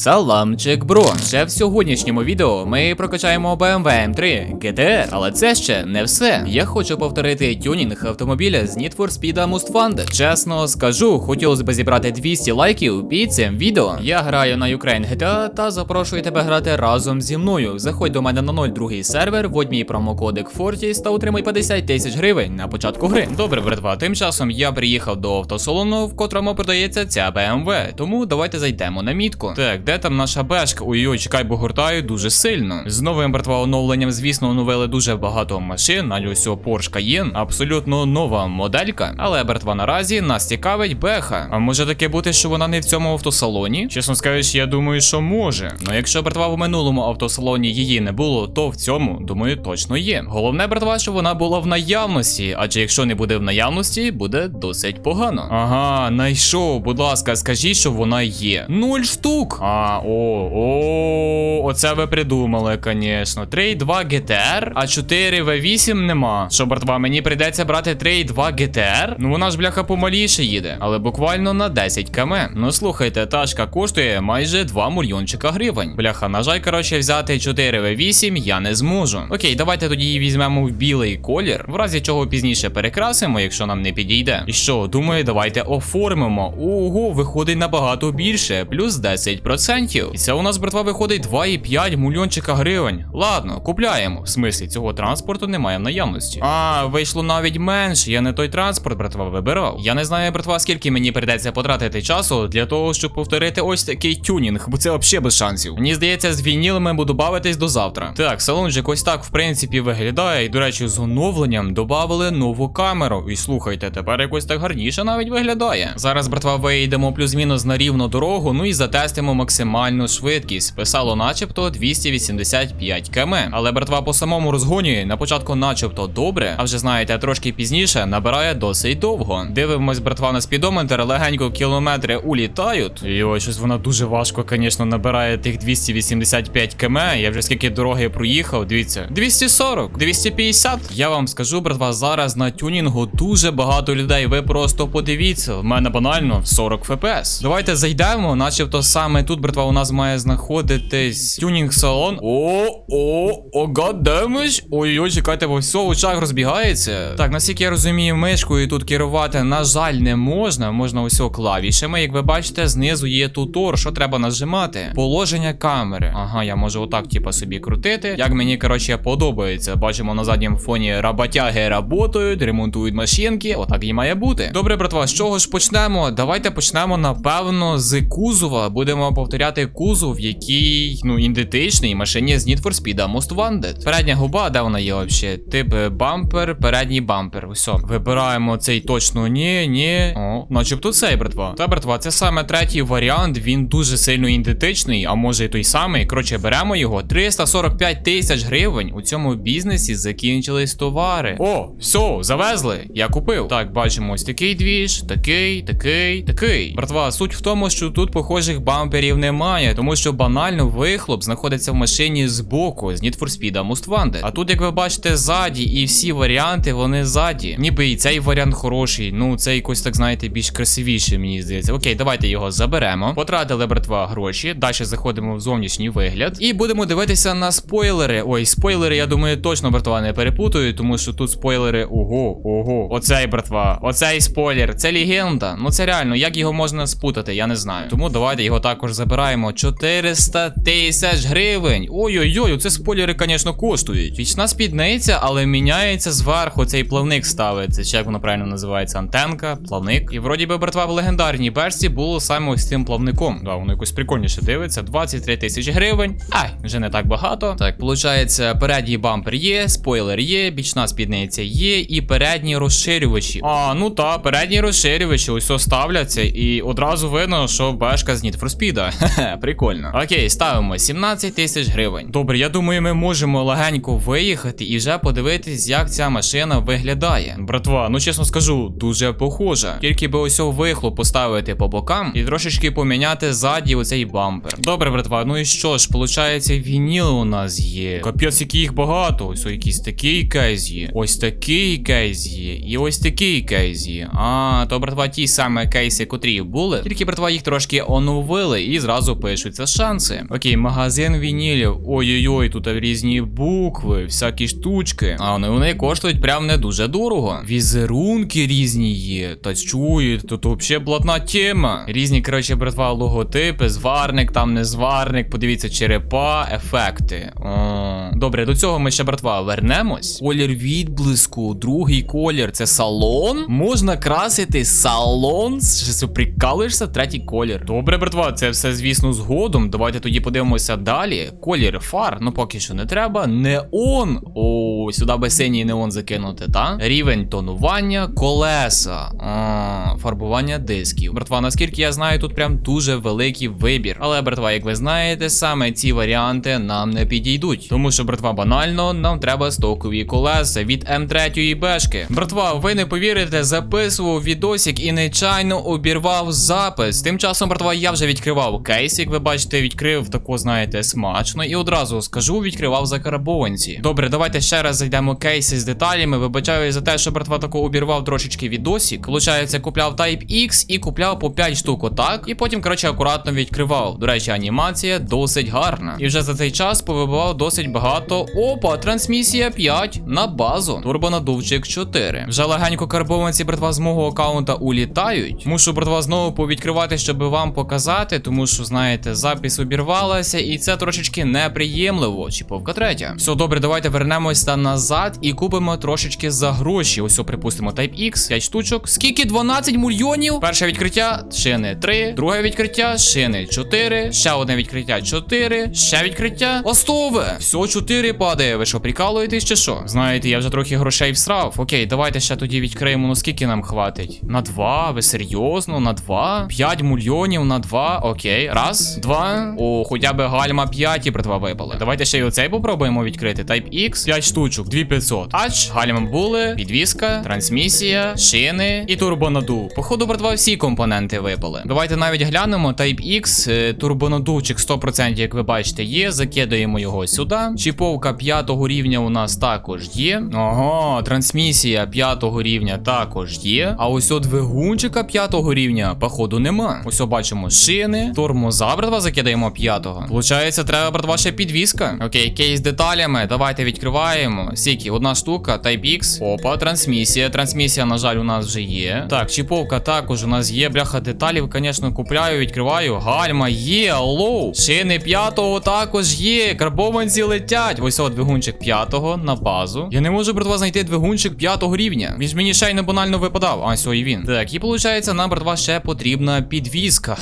Саламчик, бро. Ще в сьогоднішньому відео ми прокачаємо BMW M3 GTR, але це ще не все. Я хочу повторити тюнінг автомобіля з Need for Speed Most Wanted. Чесно скажу, хотілося б зібрати 200 лайків під цим відео. Я граю на Ukraine GTA та запрошую тебе грати разом зі мною. Заходь до мене на 02 сервер, вводь мій промокодик Fortis та отримай 50 тисяч гривень на початку гри. Добре, братва, тим часом я приїхав до автосалону, в котрому продається ця BMW. Тому давайте зайдемо на мітку. Так, де там наша бешка? Ой-ой, чекай, бо гуртаю дуже сильно. З новим братва оновленням, звісно, оновили дуже багато машин. На ось Porsche Cayenne, абсолютно нова моделька. Але братва наразі нас цікавить беха. А може таке бути, що вона не в цьому автосалоні? Чесно скажеш, я думаю, що може. Ну якщо братва в минулому автосалоні її не було, то в цьому, думаю, точно є. Головне, братва, що вона була в наявності, адже якщо не буде в наявності, буде досить погано. Ага, найшов, будь ласка, скажіть, що вона є. Нуль штук. А, о, о, оце ви придумали, звісно. 3.2 GTR, а 4 V8 нема. Що, братва, мені прийдеться брати 3.2 GTR? Ну вона ж бляха помаліше їде, але буквально на 10 км. Ну слухайте, тачка коштує майже 2 мільйончика гривень. Бляха, на жаль, коротше, взяти 4 V8 я не зможу. Окей, давайте тоді її візьмемо в білий колір, в разі чого пізніше перекрасимо, якщо нам не підійде. І що, думаю, давайте оформимо. Ого, виходить набагато більше, плюс 10%. І це у нас, братва, виходить 2,5 мільйончика гривень. Ладно, купляємо. В смислі, цього транспорту немає в наявності. А, вийшло навіть менше. Я не той транспорт, братва, вибирав. Я не знаю, братва, скільки мені прийдеться потратити часу для того, щоб повторити ось такий тюнінг, бо це взагалі без шансів. Мені здається, з вінілами буду бавитись до завтра. Так, салончик ось так, в принципі, виглядає. І, до речі, з оновленням додали нову камеру. І слухайте, тепер якось так гарніше навіть виглядає. Зараз, братва, вийдемо плюс-мінус на рівну дорогу, ну і затестимо максимальну швидкість. Писало, начебто, 285 км. Але братва по самому розгоні на початку, начебто, добре, а вже знаєте, трошки пізніше набирає досить довго. Дивимось, братва, на спідометр, легенько кілометри улітають. І ось щось вона дуже важко, звісно, набирає тих 285 км. Я вже скільки дороги проїхав. Дивіться, 240, 250. Я вам скажу, братва, зараз на тюнінгу дуже багато людей. Ви просто подивіться. В мене банально 40 фпс. Давайте зайдемо, начебто саме тут, братва, у нас має знаходитись тюнінг салон. О, о, о, гаддемиш. Ой-ой, чекайте, бо все очах розбігається. Так, наскільки я розумію, мишкою тут керувати, на жаль, не можна. Можна ось клавішами. Як ви бачите, знизу є тутор, що треба нажимати. Положення камери. Ага, я можу отак, типа, собі крутити. Як мені, коротше, подобається. Бачимо на задньому фоні роботяги работають, ремонтують машинки. Отак і має бути. Добре, братва, з чого ж почнемо? Давайте почнемо, напевно, з кузова. Будемо повторяти кузов, який, ну, ідентичний машині з Need for Speed Most Wanted. Передня губа, де вона є взагалі? Тип е, бампер, передній бампер. Все. Вибираємо цей точно ні, ні. О, начебто цей, братва. Та, братва, це саме третій варіант. Він дуже сильно ідентичний, а може і той самий. Коротше, беремо його. 345 тисяч гривень. У цьому бізнесі закінчились товари. О, все, завезли. Я купив. Так, бачимо ось такий двіж, такий, такий, такий. Братва, суть в тому, що тут похожих бамперів немає, тому що банально вихлоп знаходиться в машині збоку з Need for Speed Most Wanted. А тут, як ви бачите, ззаді, і всі варіанти вони ззаді. Ніби і цей варіант хороший. Ну, цей якось так знаєте, більш красивіший, мені здається. Окей, давайте його заберемо. Потратили братва гроші. Далі заходимо в зовнішній вигляд. І будемо дивитися на спойлери. Ой, спойлери, я думаю, точно братва не перепутаю, тому що тут спойлери. Ого, ого. Оцей братва, оцей спойлер, це легенда. Ну це реально, як його можна спутати, я не знаю. Тому давайте його також забираємо. 400 тисяч гривень. Ой-ой-ой, це спойлери, звісно, коштують. Вічна спідниця, але міняється зверху. Цей плавник ставиться. Чи як воно правильно називається? Антенка, плавник. І вроді би, братва, в легендарній версії було саме ось цим плавником. Да, воно якось прикольніше дивиться. 23 тисячі гривень. Ай, вже не так багато. Так, виходить, передній бампер є, спойлер є, бічна спідниця є, і передні розширювачі. А, ну та, передні розширювачі ось ставляться, і одразу видно, що бешка з Need for Speed. Хе-хе, прикольно. Окей, ставимо 17 тисяч гривень. Добре, я думаю, ми можемо легенько виїхати і вже подивитись, як ця машина виглядає. Братва, ну чесно скажу, дуже похожа. Тільки би ось вихлоп поставити по бокам і трошечки поміняти ззаді оцей бампер. Добре, братва, ну і що ж, виходить, вініл у нас є. Капець, який їх багато. Ось о, якийсь такий кейс є. Ось такий кейс є. І ось такий кейс є. А, то, братва, ті саме кейси, котрі були. Тільки, братва, їх трошки оновили і зразу зразу пишуться шанси. Окей, магазин вінілів. Ой-ой-ой, тут різні букви, всякі штучки. А вони, вони коштують прям не дуже дорого. Візерунки різні є. Та чуєте, тут взагалі блатна тема. Різні, коротше, братва, логотипи, зварник, там не зварник. Подивіться, черепа, ефекти. О, добре, до цього ми ще, братва, вернемось. Колір відблиску, другий колір це салон. Можна красити салон. Що прикалуєшся? Третій колір. Добре, братва, це все, звісно, згодом. Давайте тоді подивимося далі. Колір фар, ну поки що не треба. Неон. О, сюди би синій неон закинути, та? Рівень тонування, колеса, а, фарбування дисків. Братва, наскільки я знаю, тут прям дуже великий вибір. Але, братва, як ви знаєте, саме ці варіанти нам не підійдуть. Тому що, братва, банально, нам треба стокові колеса від М3 бешки. Братва, ви не повірите, записував відосик і нечайно обірвав запис. Тим часом, братва, я вже відкривав кейс, як ви бачите, відкрив тако, знаєте, смачно. І одразу скажу, відкривав закарбованці. Добре, давайте ще раз зайдемо кейси з деталями. Вибачаю за те, що братва тако обірвав трошечки відосик. Получається, купляв Type X і купляв по 5 штук отак. І потім, коротше, акуратно відкривав. До речі, анімація досить гарна. І вже за цей час повибивав досить багато. Опа, трансмісія 5 на базу. Турбонадувчик 4. Вже легенько карбованці, братва, з мого аккаунта улітають. Мушу, братва, знову повідкривати, щоб вам показати, тому що, знаєте, запис обірвалася, і це трошечки неприємливо. Чіповка третя. Все добре, давайте вернемося назад і купимо трошечки за гроші. Ось, припустимо, Type X, 5 штучок. Скільки? 12 мільйонів? Перше відкриття шини 3, друге відкриття шини 4, ще одне відкриття 4, ще відкриття. Остове! Все 4 падає. Ви що, прикалуєтесь чи що? Знаєте, я вже трохи грошей всрав. Окей, давайте ще тоді відкриємо. Ну скільки нам хватить? На 2? Ви серйозно? На 2? 5 мільйонів на 2. Окей. Раз, два. О, хоча б гальма 5 і братва випали. Давайте ще й оцей попробуємо відкрити. Type X, 5 штучок, 2500. Ач, гальма були, підвіска, трансмісія, шини і турбонадув. Походу, братва, всі компоненти випали. Давайте навіть глянемо. Type X, е, турбонадувчик 100%, як ви бачите, є. Закидаємо його сюди. Чіповка 5 рівня у нас також є. Ага, трансмісія 5 рівня також є. А ось от двигунчика 5 рівня, походу, нема. Ось бачимо шини, тормоза, братва, закидаємо 5-го. Получається, треба, братва, ще підвіска. Окей, кейс з деталями. Давайте відкриваємо. Сіки, одна штука, Type X. Опа, трансмісія. Трансмісія, на жаль, у нас вже є. Так, чіповка також у нас є. Бляха деталів, звісно, купляю, відкриваю. Гальма є, аллоу. Шини 5-го також є. Карбованці летять. Ось от двигунчик 5-го на базу. Я не можу, братва, знайти двигунчик 5-го рівня. Він ж мені ще й не банально випадав. А, сьо, і він. Так, і виходить, нам, братва, ще потрібна підвіска.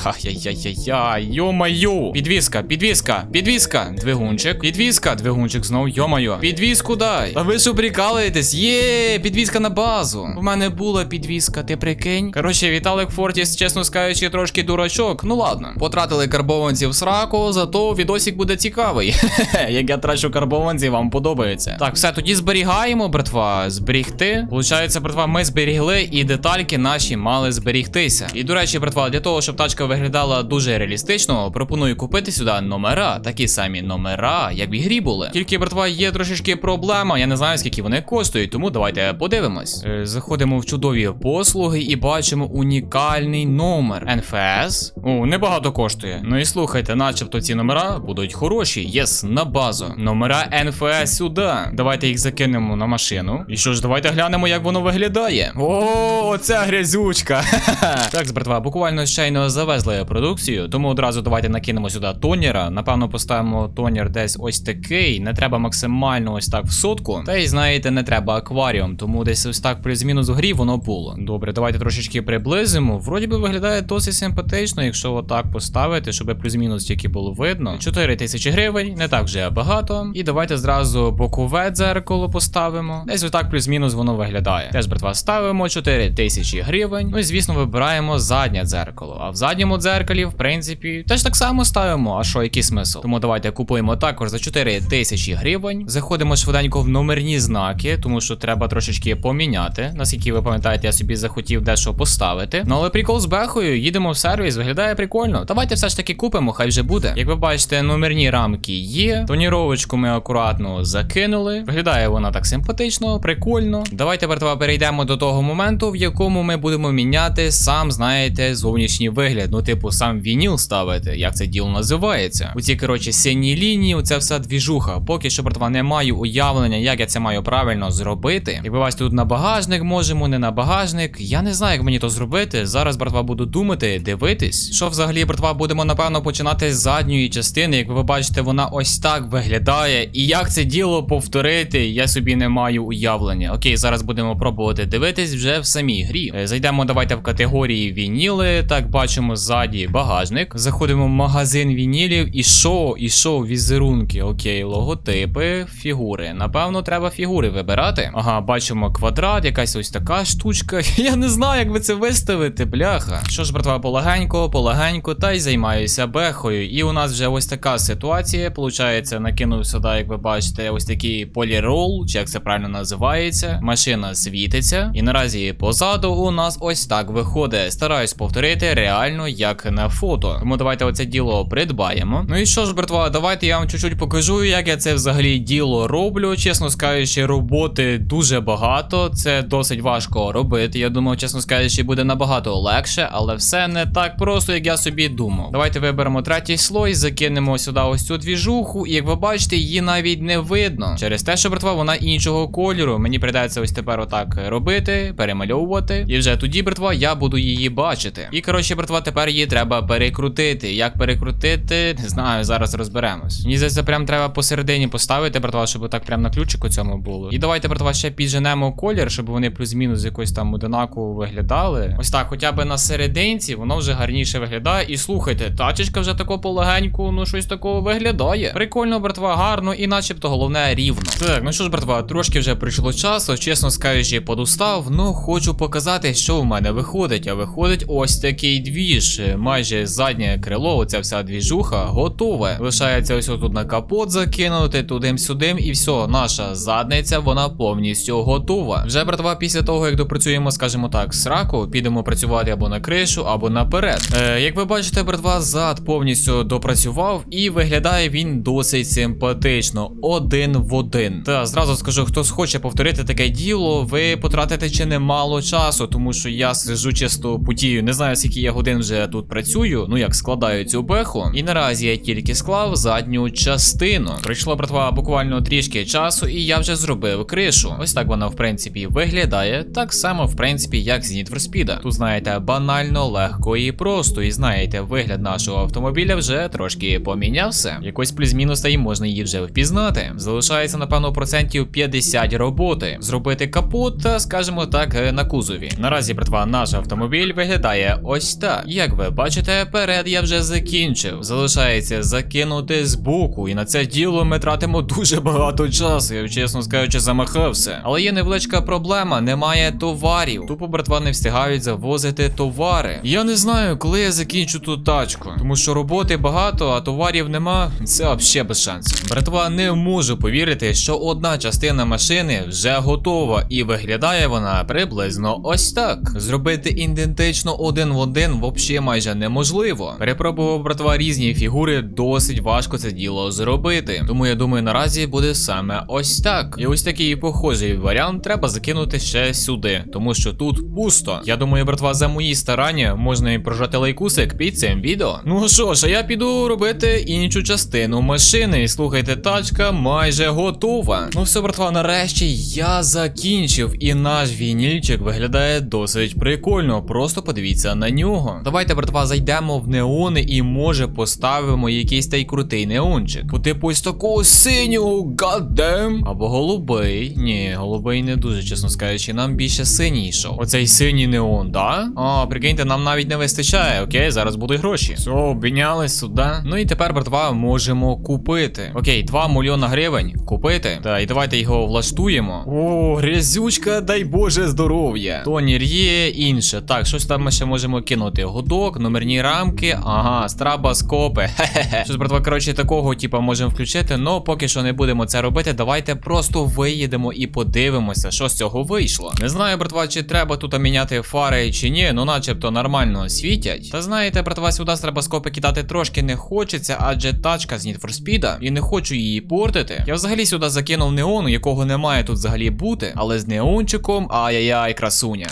Ха-яй-яй-яй. Йо-майо. Підвіска, підвіска, підвіска. Двигунчик. Підвіска, двигунчик знов. Йо-майо. Підвіску дай. А ви що прикалуєтесь? Є, підвіска на базу. У мене була підвіска, ти прикинь. Коротше, Віталик Фортіс, чесно скажучи, трошки дурачок. Ну ладно. Потратили карбованців сраку, зато відосик буде цікавий. Як я трачу карбованці, вам подобається. Так, все, тоді зберігаємо, братва. Зберігти. Получається, братва, ми зберігли і детальки наші мали зберігтися. І до речі, братва, для того, щоб тачка виглядала дуже реалістично, пропоную купити сюди номера, такі самі номера, як в ігрі були. Тільки, братва, є трошечки проблема. Я не знаю, скільки вони коштують, тому давайте подивимось. Е, Заходимо в чудові послуги і бачимо унікальний номер. НФС. О, небагато коштує. Ну і слухайте, начебто ці номера будуть хороші. Єс, на базу. Номера НФС сюди. Давайте їх закинемо на машину. І що ж, давайте глянемо, як воно виглядає. О, оця грязючка. так, братва, буквально щойно завезли продукцію, тому одразу давайте накинемо сюди тонера. Напевно, поставимо тонер десь ось такий. Не треба максимально ось так в сотку. Та й знаєте, не треба акваріум, тому десь ось так плюс-мінус в грі воно було. Добре, давайте трошечки приблизимо. Вроді би виглядає досить симпатично, якщо отак поставити, щоб плюс-мінус тільки було видно. 4 тисячі гривень, не так вже багато. І давайте зразу бокове дзеркало поставимо. Десь отак плюс-мінус воно виглядає. Теж, братва, ставимо 4 тисячі гривень. Ну і звісно, вибираємо заднє дзеркало. А в задньому дзеркалі, в принципі, теж так само ставимо. А що, який смисл? Тому давайте купуємо також за 4 тисячі гривень. Заходимо швиденько в номерні знаки, тому що треба трошечки поміняти. Наскільки ви пам'ятаєте, я собі захотів дещо поставити. Ну але прикол з бехою, їдемо в сервіс, виглядає прикольно. Давайте все ж таки купимо, хай вже буде. Як ви бачите, номерні рамки є. Тоніровочку ми акуратно закинули. Виглядає вона так симпатично, прикольно. Давайте, братва, перейдемо до того моменту, в якому ми будемо міняти сам, знаєте, зовнішній вигляд. Ну, типу, сам вініл ставити, як це діло називається. У ці, коротше, сині лінії, оця вся двіжуха. Поки що, братва, не маю уявлення, як я це маю правильно зробити. Як бачите, тут на багажник можемо, не на багажник. Я не знаю, як мені то зробити. Зараз, братва, буду думати, дивитись. Що взагалі, братва, будемо напевно починати з задньої частини. Як ви бачите, вона ось так виглядає. І як це діло повторити, я собі не маю уявлення. Окей, зараз будемо пробувати дивитись вже в самій грі. Е, Зайдемо, давайте в категорії вініли. Так, бачимо ззаді багажник. Заходимо в магазин вінілів. І що? І що? Візерунки. Окей, логотипи, фігури. Напевно, треба фігури вибирати. Ага, бачимо квадрат, якась ось така штучка. Я не знаю, як ви це виставити, бляха. Що ж, братва, полегенько, полегенько, та й займаюся бехою. І у нас вже ось така ситуація. Получається, накинув сюди, як ви бачите, ось такий полірол, чи як це правильно називається. Машина світиться. І наразі позаду у нас ось так виходить. Стараюсь повторити реально як на фото. Тому давайте оце діло придбаємо. Ну і що ж, братва, давайте я вам чуть-чуть покажу, як я це взагалі діло роблю. Чесно скажучи, роботи дуже багато. Це досить важко робити. Я думав, чесно скажучи, буде набагато легше, але все не так просто, як я собі думав. Давайте виберемо третій слой, закинемо сюди ось цю двіжуху, і як ви бачите, її навіть не видно. Через те, що братва, вона іншого кольору. Мені прийдеться ось тепер отак робити, перемальовувати. І вже тоді, братва, я буду її бачити. І коротше, братва, тепер її треба перекрутити. Як перекрутити, не знаю, зараз розберемось. Мені здається, прям треба посередині поставити, братва, щоб так прям на ключику цьому було. І давайте, братва, ще підженемо колір, щоб вони плюс-мінус якось там одинаково виглядали. Ось так, хоча б на серединці, воно вже гарніше виглядає. І слухайте, тачечка вже тако полегеньку, ну щось такого виглядає. Прикольно, братва, гарно, і начебто головне рівно. Так, ну що ж, братва, трошки вже прийшло часу, чесно скажучи, подустав, ну хочу показати, що в мене виходить. А виходить ось такий двіж. Майже заднє крило, оця вся двіжуха, готове. Лишається ось тут на капот закинути, тудим-сюдим, і все, наша задниця, вона повністю готова. Вже, братва, після того, як допрацюємо, скажімо так, сраку, підемо працювати або на кришу, або наперед. Е, як ви бачите, братва, зад повністю допрацював, і виглядає він досить симпатично, один в один. Та зразу скажу, хто схоче повторити таке діло, ви потратите чи немало часу, тому що я сижу чисто путію. Не знаю, скільки я годин вже тут працюю, ну як складаю цю беху. І наразі я тільки склав задню частину. Пройшло, братва, буквально трішки часу, і я вже зробив кришу. Ось так вона, в принципі, виглядає. Так само, в принципі, як з Need for Speed. Тут, знаєте, банально, легко і просто. І знаєте, вигляд нашого автомобіля вже трошки помінявся. Якось плюс-мінус та й можна її вже впізнати. Залишається, напевно, процентів 50 роботи. Зробити капот та, скажімо так, на кузові. Наразі, братва, наш автомобіль виглядає ось так. Як ви бачите, перед я вже закінчив. Залишається закинути з боку, і на це діло ми тратимо дуже багато часу. Я чесно скажучи, замахався. Але є невеличка проблема: немає товарів. Тупо братва не встигають завозити товари. Я не знаю, коли я закінчу ту тачку, тому що роботи багато, а товарів нема. Це взагалі без шансів. Братва, не можу повірити, що одна частина машини вже готова, і виглядає вона приблизно ось так. Зробити ідентично один в один взагалі майже неможливо. Перепробував братва різні фігури, досить важко це діло зробити. Тому я думаю, наразі буде саме ось так. І ось такий похожий варіант треба закинути ще сюди, тому що тут пусто. Я думаю, братва, за мої старання можна і прожати лайкусик під цим відео. Ну що ж, а я піду робити іншу частину машини. І слухайте, тачка майже готова. Ну все, братва, нарешті я закінчив, і наш вінільчик виглядає досить прикольно. Просто подивіться на нього. Давайте, братва, зайдемо в неони і може поставимо якийсь та й крутий неончик. По типу ось такого синього, гаддем. Або голубий. Ні, голубий не дуже, чесно скажучи, нам більше синій йшов. Оцей синій неон, да? А, прикиньте, нам навіть не вистачає. Окей, зараз будуть гроші. Все, обміняли сюди. Ну і тепер, братва, можемо купити. Окей, 2 мільйона гривень купити. Та і давайте його влаштуємо. О, грязючка, дай Боже здоров'я. Тонір є, інше. Так, щось там ми ще можемо кинути. Гудок, номерні рамки. Ага, страбаскопи. Хе-хе-хе. Щось, братва, коротше, такого, типа, можемо включити. Но поки що не будемо це робити. Давайте просто виїдемо і подивимося, що з цього вийшло. Не знаю, братва, чи треба тут міняти фари чи ні, ну начебто нормально світять. Та знаєте, братва, сюди страбаскопи кидати трошки не хочеться, адже тачка з Need for Speed, і не хочу хочу її портити. Я взагалі сюди закинув неону, якого не має тут взагалі бути, але з неончиком ай-яй-яй, красуня.